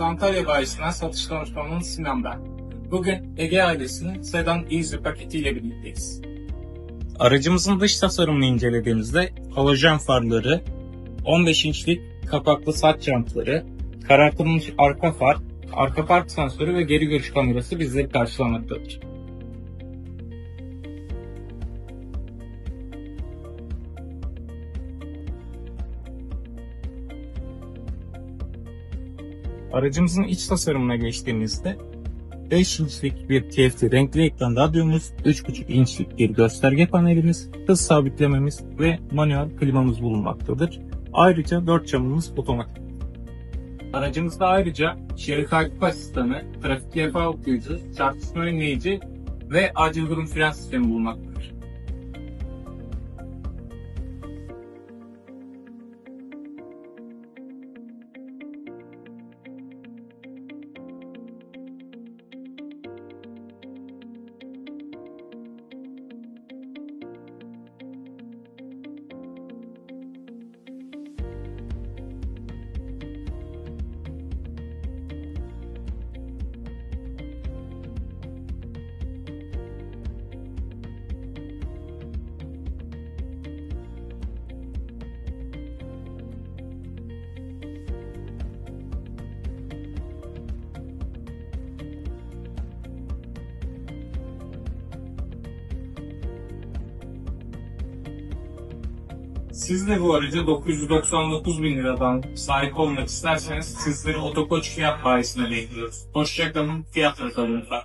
Antalya bayisinden satış danışmanının Sinan ben. Bugün Ege ailesinin sedan Easy paketiyle birlikteyiz. Aracımızın dış tasarımını incelediğimizde halojen farları, 15 inçlik kapaklı saç jantları, karartılmış arka far, arka park sensörü ve geri görüş kamerası bizleri karşılamaktadır. Aracımızın iç tasarımına geçtiğimizde 5 inçlik bir TFT renkli ekran radyomuz, 3.5 inçlik bir gösterge panelimiz, hız sabitlememiz ve manuel klimamız bulunmaktadır. Ayrıca 4 camımız otomatik. Aracımızda ayrıca şerit takip asistanı, trafik levha okuyucu, çarpışma önleyici ve acil durum fren sistemi bulunmaktadır. Siz de bu aracı 999 bin liradan sahip olmak isterseniz sizleri Otokoç fiyat bayisine bekliyoruz. Hoşçakalın, fiyat rakamınızda.